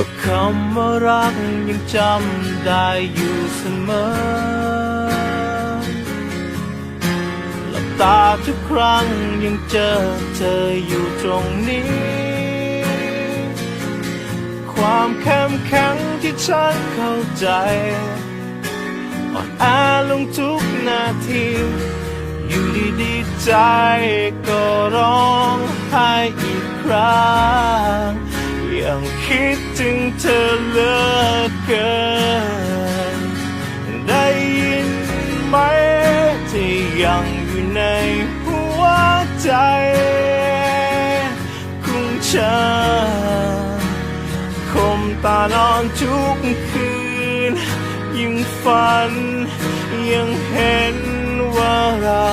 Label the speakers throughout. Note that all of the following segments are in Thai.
Speaker 1: ก็คำว่ารักยังจำได้อยู่เสมอ หลับตาทุกครั้งยังเจอเธออยู่ตรงนี้ ความเข้มแข็งที่ฉันเข้าใจอ่อนแอลงทุกนาที อยู่ดีๆใจก็ร้องไห้อีกครั้ง ยังคิดถึงเธอเหลือเกิน ได้ยินไหมที่ยังอยู่ในหัวใจของฉันคมตานอนทุกคืน ยิ่งฝัน ยังเห็นว่าเรา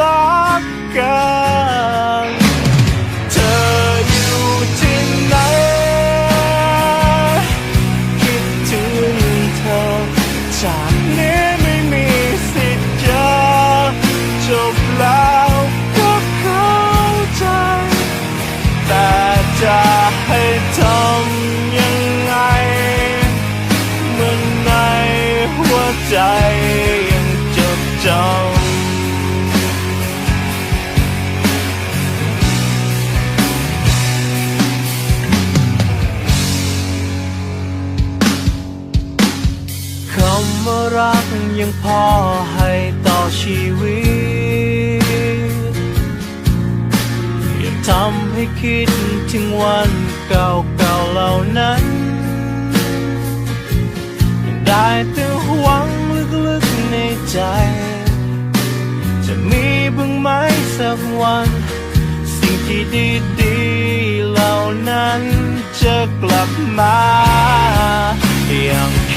Speaker 1: รักกัน รักยังพอให้ต่อชีวิต อย่าทำให้คิดถึงวันเก่าๆเหล่านั้นยังได้แต่หวังลึกๆในใจ จะมีบ้างไหมสักวัน สิ่งที่ดีๆเหล่านั้นจะกลับมายัง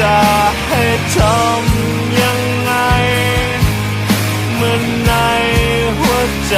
Speaker 1: จะให้ทำยังไงเหมือนในหัวใจ